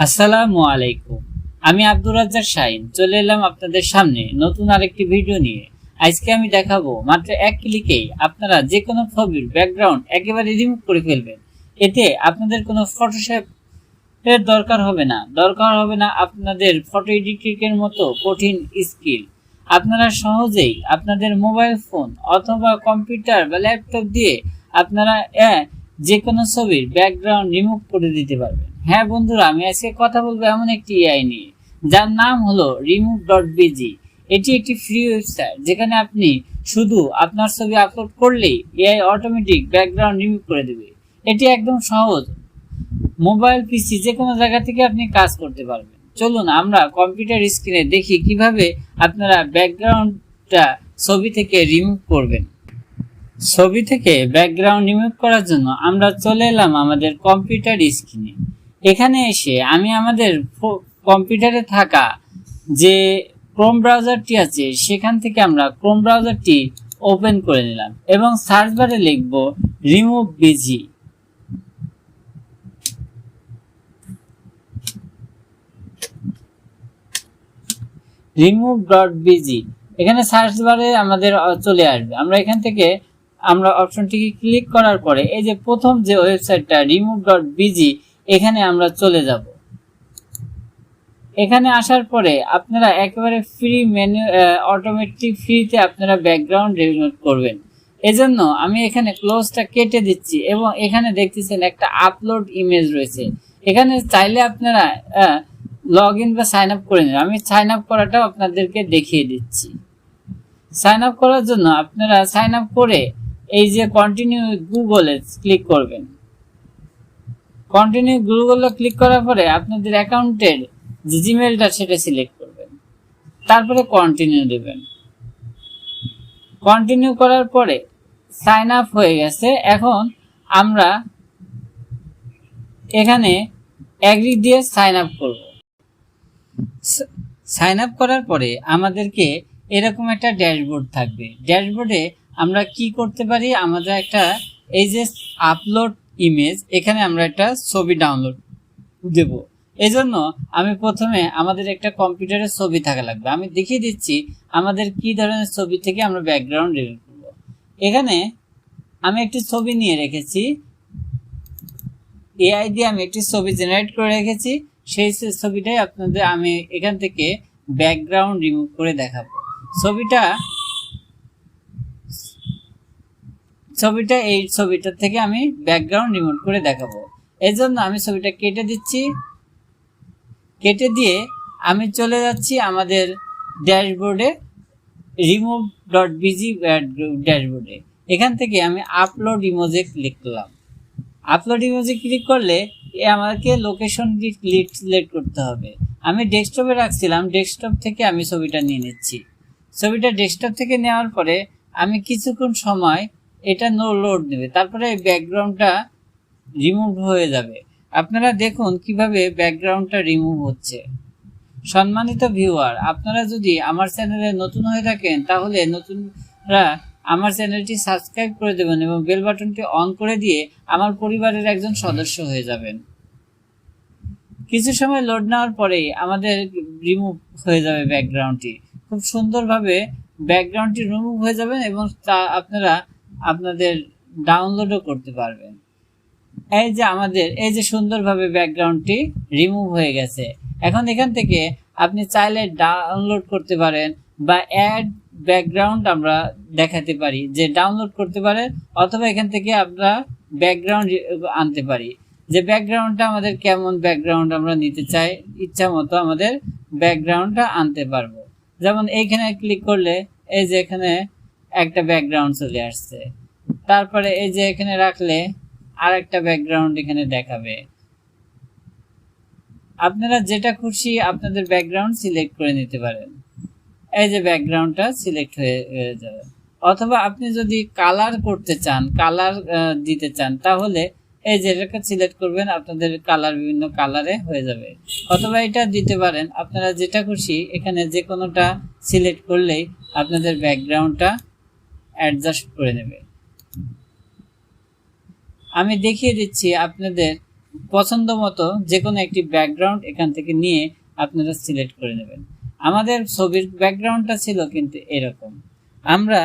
আসসালামু আলাইকুম। আমি আব্দুর রাজ্জাক শাহিন চলে এলাম আপনাদের সামনে নতুন আরেকটি ভিডিও নিয়ে। আজকে আমি দেখাবো মাত্র এক ক্লিকেই আপনারা যে কোনো ছবির ব্যাকগ্রাউন্ড একেবারে রিমুভ করে ফেলবেন। এতে আপনাদের কোনো ফটোশপ এর দরকার হবে না। দরকার হবে না আপনাদের ফটো এডিটিংয়ের মতো কঠিন স্কিল আপনারা সহজেই আপনাদের মোবাইল ফোন অথবা কম্পিউটার বা ল্যাপটপ দিয়ে আপনারা আহ, যে কোনো ছবির ব্যাকগ্রাউন্ড রিমুভ করে দিতে পারবেন। হ্যাঁ বন্ধুরা, আমি আজকে কথা বলব এমন একটি এআই নিয়ে, যার নাম হলো রিমুভ ডট বিজি এটি একটি ফ্রি ওয়েবসাইট যেখানে আপনি শুধু আপনার ছবি আপলোড করলেই এআই অটোমেটিক ব্যাকগ্রাউন্ড রিমুভ করে দেবে। এটি একদম সহজ। মোবাইল পিসি যে কোনো জায়গা থেকে আপনি কাজ করতে পারবেন। চলুন আমরা কম্পিউটার স্ক্রিনে দেখি কীভাবে আপনারা ব্যাকগ্রাউন্ডটা ছবি থেকে রিমুভ করবেন। ছবি থেকে ব্যাকগ্রাউন্ড রিমুভ করার জন্য আমরা চলে এলাম আমাদের কম্পিউটার স্ক্রিনে এখানে এসে আমি আমাদের কম্পিউটারে থাকা যে ক্রোম ব্রাউজারটি আছে, সেখান থেকে আমরা ক্রোম ব্রাউজারটি ওপেন করে নিলাম এবং সার্চ বারে লিখব remove BG remove dot BG এখানে সার্চ বারে আমাদের চলে আসবে। আমরা এখান থেকে আমরা অপশনটিকে ক্লিক করার পরে এই যে প্রথম যে ওয়েবসাইটটা রিমুভ ডট বিজি এখানে আমরা চলে যাব। এখানে আসার পরে আপনারা একেবারে ফ্রি মেনু অটোমেটিক ফ্রিতে আপনারা ব্যাকগ্রাউন্ড রিমুভ করবেন। এজন্য আমি এখানে ক্লোজটা কেটে দিচ্ছি এবং এখানে দেখতেছেন একটা আপলোড ইমেজ রয়েছে। এখানে চাইলে আপনারা লগ ইন বা সাইন আপ করে নিন। আমি সাইন আপ করাটাও আপনাদেরকে দেখিয়ে দিচ্ছি। সাইন আপ করার জন্য আপনারা সাইন আপ করে এই যে কন্টিনিউ গুগলে ক্লিক করবেন। কন্টিনিউ গুগলে ক্লিক করার পরে আপনাদের অ্যাকাউন্টের যে জিমেলটা সেটা সিলেক্ট করবেন। তারপরে কন্টিনিউ দেবেন। কন্টিনিউ করার পরে সাইন আপ হয়ে গেছে। এখন আমরা এখানে অ্যাগ্রি দিয়ে সাইন আপ করব। সাইন আপ করার পরে আমাদেরকে এরকম একটা ড্যাশবোর্ড থাকবে। ড্যাশবোর্ডে আমরা কি করতে পারি? আমাদের একটা এই যে আপলোড ইমেজ এখানে আমরা একটা ছবি ডাউনলোড দেব। এই জন্য আমি প্রথমে আমাদের একটা কম্পিউটারে ছবি থাকা লাগবে। আমি দেখিয়ে দিচ্ছি আমাদের কি ধরনের ছবি থেকে আমরা ব্যাকগ্রাউন্ড রিমুভ করব। এখানে আমি একটি ছবি নিয়ে রেখেছি। এআই দিয়ে আমি একটি ছবি জেনারেট করে রেখেছি। সেই ছবিটাই আপনাদের আমি এখান থেকে ব্যাকগ্রাউন্ড রিমুভ করে দেখাবো। ছবিটা ছবিটা, এই ছবিটা থেকে আমি ব্যাকগ্রাউন্ড রিমুভ করে দেখাবো। এই জন্য আমি ছবিটা কেটে দিচ্ছি। কেটে দিয়ে আমি চলে যাচ্ছি আমাদের ড্যাশবোর্ডে রিমুভ ডট বিজি ড্যাশবোর্ডে এখান থেকে আমি আপলোড ইমোজে ক্লিক করলাম আপলোড ইমোজে ক্লিক করলে আমাকে লোকেশন সিলেক্ট করতে হবে। আমি ডেস্কটপে রাখছিলাম, ডেস্কটপ থেকে আমি ছবিটা নিয়ে নিচ্ছি। ছবিটা ডেস্কটপ থেকে নেওয়ার পরে আমি কিছুক্ষণ সময় এটা নো লোড নেবে। তারপরে ব্যাকগ্রাউন্ডটা রিমুভ হয়ে যাবে। আপনারা দেখুন কীভাবে ব্যাকগ্রাউন্ডটা রিমুভ হচ্ছে। সম্মানিত ভিউয়ার আপনারা যদি আমার চ্যানেলে নতুন হয়ে থাকেন, তাহলে নতুনরা আমার চ্যানেলটি সাবস্ক্রাইব করে দেবেন এবং বেল বাটনটি অন করে দিয়ে আমার পরিবারের একজন সদস্য হয়ে যাবেন। কিছু সময় লোড নেওয়ার পরেই আমাদের রিমুভ হয়ে যাবে ব্যাকগ্রাউন্ডটি খুব সুন্দরভাবে ব্যাকগ্রাউন্ডটি রিমুভ হয়ে যাবে এবং তা আপনারা আপনাদের ডাউনলোডও করতে পারবেন। এই যে আমাদের, এই যে সুন্দরভাবে ব্যাকগ্রাউন্ডটি রিমুভ হয়ে গেছে। এখন এখান থেকে আপনি চাইলে ডাউনলোড করতে পারেন বা অ্যাড ব্যাকগ্রাউন্ড আমরা দেখাতে পারি। যে ডাউনলোড করতে পারেন অথবা এখান থেকে আমরা ব্যাকগ্রাউন্ড আনতে পারি। যে ব্যাকগ্রাউন্ডটা আমাদের কেমন ব্যাকগ্রাউন্ড আমরা নিতে চাই, ইচ্ছা মতো আমাদের ব্যাকগ্রাউন্ডটা আনতে পারব। যেমন এইখানে ক্লিক করলে, এই যে এখানে একটা ব্যাকগ্রাউন্ড চলে আসছে। তারপরে এই যে এখানে রাখলে আর একটা ব্যাকগ্রাউন্ড এখানে দেখাবে। আপনারা যেটা খুশি আপনাদের ব্যাকগ্রাউন্ড সিলেক্ট করে নিতে পারেন। এই যে ব্যাকগ্রাউন্ডটা সিলেক্ট হয়ে যাবে। অথবা আপনি যদি কালার করতে চান কালার দিতে চান, তাহলে এই যে এটাকে সিলেক্ট করবেন, আপনাদের কালার বিভিন্ন কালারে হয়ে যাবে। অথবা এটা দিতে পারেন, আপনারা যেটা খুশি এখানে যে কোনোটা সিলেক্ট করলেই আপনাদের ব্যাকগ্রাউন্ডটা অ্যাডজাস্ট করে নেবে। আমি দেখিয়ে দিচ্ছি আপনাদের পছন্দ মতো যে কোনো একটি ব্যাকগ্রাউন্ড এখান থেকে নিয়ে আপনারা সিলেক্ট করে নেবেন। আমাদের ছবির ব্যাকগ্রাউন্ডটা ছিল কিন্তু এরকম। আমরা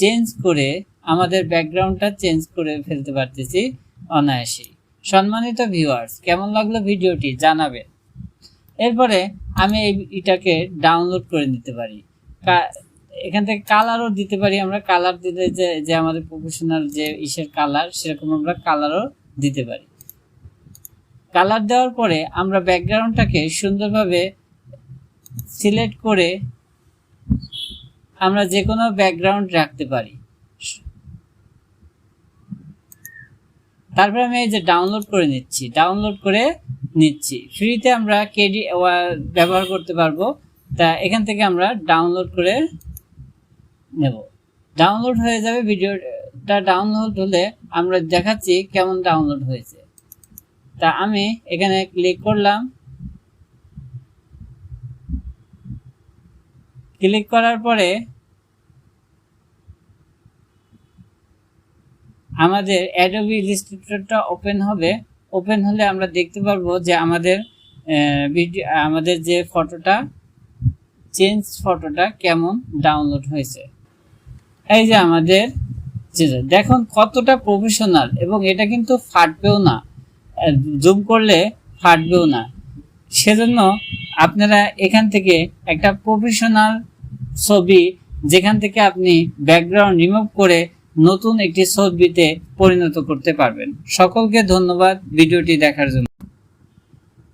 চেঞ্জ করে আমাদের ব্যাকগ্রাউন্ডটা চেঞ্জ করে ফেলতে পারতেছি অনায়াসেই সম্মানিত ভিউয়ার্স কেমন লাগল ভিডিওটি জানাবেন। এরপরে আমি এটাকে ডাউনলোড করে নিতে পারি। এখান থেকে কালারও দিতে পারি আমরা। কালার দিতে যে যে আমাদের প্রফেশনাল যে ইসের কালার সেরকম আমরা কালারও দিতে পারি। কালার দেওয়ার পরে আমরা ব্যাকগ্রাউন্ডটাকে সুন্দরভাবে সিলেক্ট করে আমরা যে কোনো ব্যাকগ্রাউন্ড রাখতে পারি। তারপরে আমি এই যে ডাউনলোড করে নিচ্ছি ডাউনলোড করে নিচ্ছি। ফ্রিতে আমরা কেডি ব্যবহার করতে পারব। তা এখান থেকে আমরা ডাউনলোড করে নেব। ডাউনলোড হয়ে যাবে ভিডিওটা ডাউনলোড হলে আমরা দেখাচ্ছি কেমন ডাউনলোড হয়েছে। তা আমি এখানে ক্লিক করলাম। ক্লিক করার পরে আমাদের অ্যাডোবি ইলাস্ট্রেটরটা ওপেন হবে। ওপেন হলে আমরা দেখতে পারব যে আমাদের ভিডিও আমাদের যে ফটোটা চেঞ্জ ফটোটা কেমন ডাউনলোড হয়েছে। এই যে আমাদের দেখুন কতটা প্রফেশনাল এবং এটা কিন্তু ফাটবেও না। জুম করলে ফাটবেও না। সেজন্য আপনারা এখান থেকে একটা প্রফেশনাল ছবি যেখান থেকে আপনি ব্যাকগ্রাউন্ড রিমুভ করে নতুন একটি ছবিতে পরিণত করতে পারবেন। সকলকে ধন্যবাদ ভিডিওটি দেখার জন্য।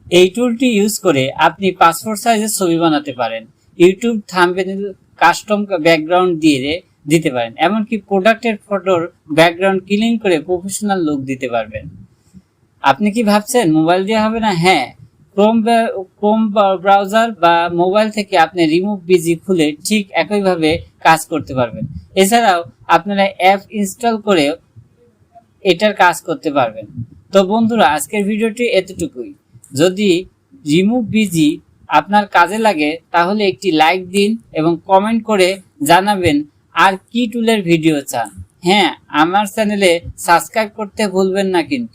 এই টুলটি ইউজ করে আপনি পাসপোর্ট সাইজের ছবি বানাতে পারেন। ইউটিউব থাম্বনেল কাস্টম ব্যাকগ্রাউন্ড দিয়ে দিতে পারেন। এমনকি প্রোডাক্টের ফটোর ব্যাকগ্রাউন্ড ক্লিন করে প্রফেশনাল লুক দিতে পারবেন। আপনি কি ভাবছেন মোবাইল দিয়ে হবে না? হ্যাঁ ক্রোম ক্রোম ব্রাউজার বা মোবাইল থেকে আপনি রিমুভ বিজি খুলে ঠিক একইভাবে কাজ করতে পারবেন। এছাড়াও আপনারা অ্যাপ ইনস্টল করে এটার কাজ করতে পারবেন। তো বন্ধুরা, আজকের ভিডিওটি এতটুকুই। যদি রিমুভ বিজি আপনার কাজে লাগে, তাহলে একটি লাইক দিন এবং কমেন্ট করে জানাবেন আর কি টুলের ভিডিও চান? হ্যাঁ আমার চ্যানেলে সাবস্ক্রাইব করতে ভুলবেন না কিন্তু।